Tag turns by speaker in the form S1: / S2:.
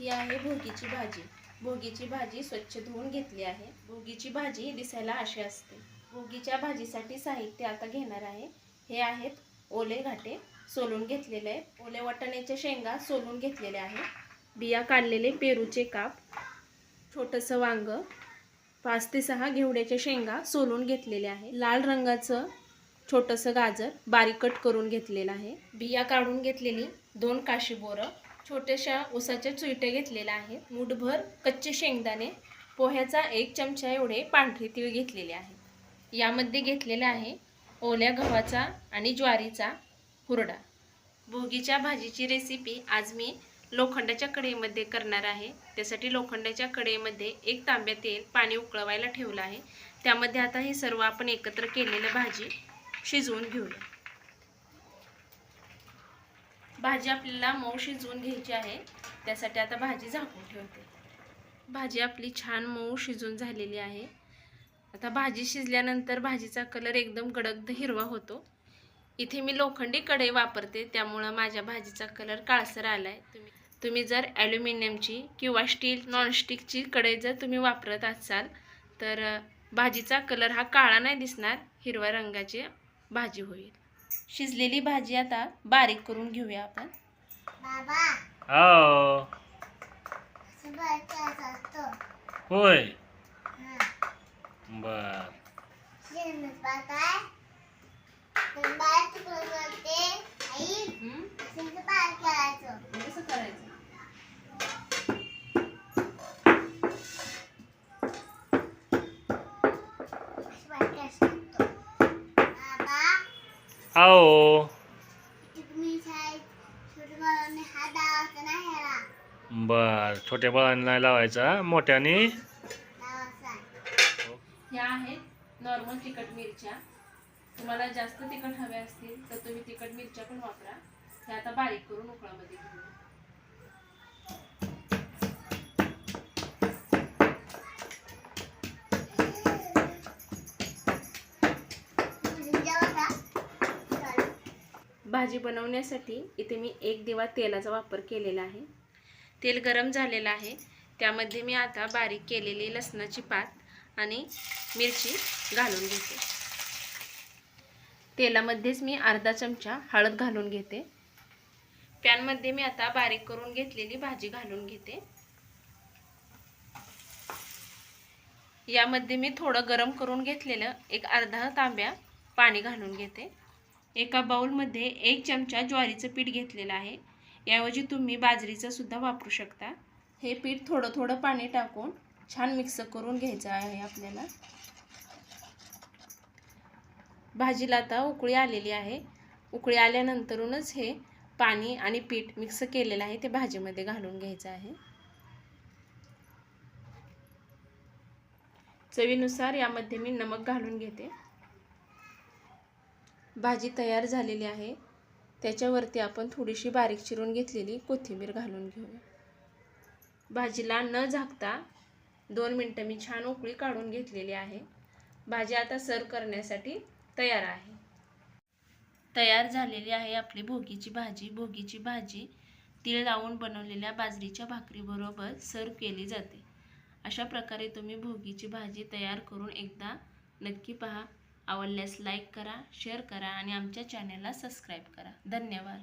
S1: ही आहे भोगीची भाजी. भोगीची भाजी स्वच्छ धुवून घेतली आहे. भोगीची भाजी दिसायला अशी असते. भोगीच्या भाजीसाठी साहित्य आता घेणार आहे. हे आहेत ओले घाटे सोलून घेतलेले. आहेत ओले वाटाण्याच्या शेंगा सोलून घेतलेले आहेत. बिया काढलेले पेरूचे काप छोटंसं वांग पाच ते सहा घेवड्याच्या शेंगा सोलून घेतलेले आहे लाल रंगाचं छोटंसं गाजर बारीकट करून घेतलेलं आहे. बिया काढून घेतलेली दोन काशी बोरं छोट्याशा उसाच्या चुईट्या घेतलेल्या आहेत. मूठभर कच्चे शेंगदाणे पोह्याचा एक चमचा एवढे पांढरे तीळ घेतलेले आहेत. यामध्ये घेतलेला आहे ओल्या गव्हाचा आणि ज्वारीचा हुरडा. भोगीच्या भाजीची रेसिपी आज मी लोखंडाच्या कढईमध्ये करणार आहे. त्यासाठी लोखंडाच्या कढईमध्ये एक तांब्या तेल पाणी उकळवायला ठेवलं आहे. त्यामध्ये आता हे सर्व आपण एकत्र केलेलं भाजी शिजवून घेऊया. भाजी आपल्याला मऊ शिजवून घ्यायची आहे. त्यासाठी आता भाजी झाकून ठेवते. भाजी आपली छान मऊ शिजून झालेली आहे. आता भाजी शिजल्यानंतर भाजीचा कलर एकदम गडगद हिरवा होतो. इथे मी लोखंडी कढई वापरते त्यामुळं माझ्या भाजीचा कलर काळसर आला आहे तुम्ही तुम्ही जर ॲल्युमिनियमची किंवा स्टील नॉनस्टिकची कढई जर तुम्ही वापरत असाल तर भाजीचा कलर हा काळा नाही दिसणार हिरव्या रंगाची भाजी होईल. शिजलेली भाजी आता बारीक करून घेऊया आपण.
S2: बाबा.
S3: हो. होय. बर.
S2: काय बाहेर
S1: हो
S3: बर छोट्या बाळांना नाही लावायचा मोठ्याने?
S1: ह्या आहेत नॉर्मल तिखट मिरच्या. तुम्हाला जास्त तिखट हवे असतील तर तुम्ही तिखट मिरच्या पण वापरा. हे आता बारीक करून उकळामध्ये
S2: घेऊन
S1: भाजी बनवण्यासाठी इथे मी एक दिवा तेलाचा वापर केलेला आहे. तेल गरम झालेलं आहे. त्यामध्ये मी आता बारीक केलेली लसणाची पात आणि मिरची घालून घेते. तेलामध्येच मी अर्धा चमचा हळद घालून घेते. पॅनमध्ये मी आता बारीक करून घेतलेली भाजी घालून घेते. यामध्ये मी थोडं गरम करून घेतलेलं एक अर्धा तांब्या पाणी घालून घेते. एका बाऊलमध्ये एक चमचा ज्वारीचं पीठ घेतलेलं आहे. याऐवजी तुम्ही बाजरीचं सुद्धा वापरू शकता. हे पीठ थोडं थोडं पाणी टाकून छान मिक्स करून घ्यायचं आहे आपल्याला. भाजीला आता उकळी आलेली आहे. उकळी आल्यानंतरूनच हे पाणी आणि पीठ मिक्स केलेलं आहे ते भाजीमध्ये घालून घ्यायचं आहे. चवीनुसार यामध्ये मी नमक घालून घेते. भाजी तयार झालेली आहे. त्याच्यावरती आपण थोडीशी बारीक चिरून घेतलेली कोथिंबीर घालून घेऊया. भाजीला न झाकता दोन मिनटं मी छान उकळी काढून घेतलेली आहे. भाजी आता सर्व करण्यासाठी तयार आहे. तयार झालेली आहे आपली भोगीची भाजी. भोगीची भाजी तीळ लावून बनवलेल्या बाजरीच्या भाकरीबरोबर सर्व केली जाते. अशा प्रकारे तुम्ही भोगीची भाजी तयार करून एकदा नक्की पहा. आवडल्यास लाईक करा शेअर करा आणि आमच्या चॅनलला सबस्क्राईब करा. धन्यवाद.